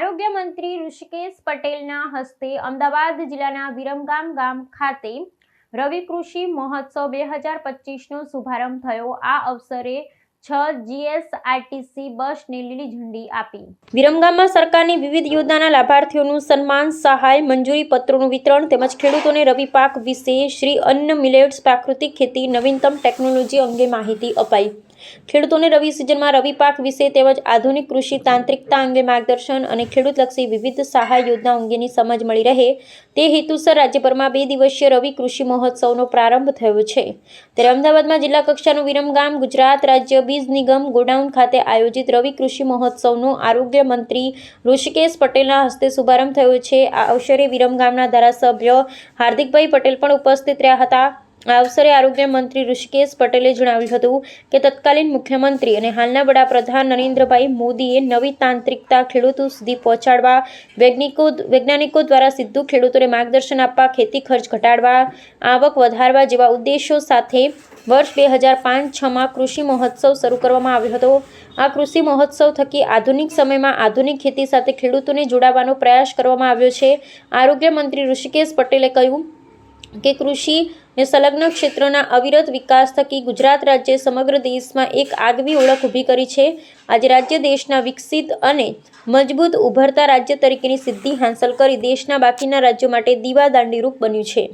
ઋષિકેશ પટેલના હસ્તે અમદાવાદ જિલ્લાના વિરમગામ ગામ ખાતે રવિ કૃષિ મહોત્સવ બે હજાર પચીસનો શુભારંભ થયો. આ અવસરે છ જીએસઆરટીસી બસને લીલી ઝંડી આપી. વિરમગામમાં સરકારની વિવિધ યોજનાના લાભાર્થીઓનું સન્માન, સહાય, મંજૂરી પત્રોનું વિતરણ તેમજ ખેડૂતોને રવિ પાક વિશે શ્રી અન્ન મિલેટ્સ પ્રાકૃતિક ખેતી નવીનતમ ટેકનોલોજી અંગે માહિતી અપાઈ. ખેડૂતોને રવિ સિઝનમાં રવિ પાક વિશે તેમજ આધુનિક કૃષિ તાંત્રિકતા અંગે માર્ગદર્શન અને ખેડૂતલક્ષી વિવિધ સહાય યોજના અંગેની સમજ મળી રહે તે હેતુસર રાજ્યભરમાં બે દિવસીય રવિ કૃષિ મહોત્સવનો પ્રારંભ થયો છે. ત્યારે અમદાવાદમાં જિલ્લા કક્ષાનું વિરમગામ ગુજરાત રાજ્ય બીજ નિગમ ગોડાઉન ખાતે આયોજિત રવિ કૃષિ મહોત્સવનો આરોગ્ય મંત્રી ઋષિકેશ પટેલના હસ્તે શુભારંભ થયો છે. આ અવસરે વિરમગામના ધારાસભ્ય હાર્દિકભાઈ પટેલ પણ ઉપસ્થિત રહ્યા હતા. આ અવસરે આરોગ્ય મંત્રી ઋષિકેશ પટેલે જણાવ્યું હતું કે તત્કાલીન મુખ્યમંત્રી અને હાલના વડાપ્રધાન નરેન્દ્રભાઈ મોદીએ નવી તાંત્રિકતા ખેડૂતો સુધી પહોંચાડવા, વૈજ્ઞાનિકો વૈજ્ઞાનિકો દ્વારા સીધું ખેડૂતોને માર્ગદર્શન આપવા, ખેતી ખર્ચ ઘટાડવા, આવક વધારવા જેવા ઉદ્દેશો સાથે વર્ષ બે હજાર પાંચ છમાં કૃષિ મહોત્સવ શરૂ કરવામાં આવ્યો હતો. આ કૃષિ મહોત્સવ થકી આધુનિક સમયમાં આધુનિક ખેતી સાથે ખેડૂતોને જોડાવાનો પ્રયાસ કરવામાં આવ્યો છે. આરોગ્ય મંત્રી ઋષિકેશ પટેલે કહ્યું કે કૃષિ ને સંલગ્ન ક્ષેત્રોના અવિરત વિકાસ થકી ગુજરાત રાજ્ય સમગ્ર દેશમાં એક આગવી ઓળખ ઊભી કરી છે. આજે રાજ્ય દેશના વિકસિત અને મજબૂત ઉભરતા રાજ્ય તરીકેની સિદ્ધિ હાંસલ કરી દેશના બાકીના રાજ્યો માટે દીવાદાંડીરૂપ બન્યું છે.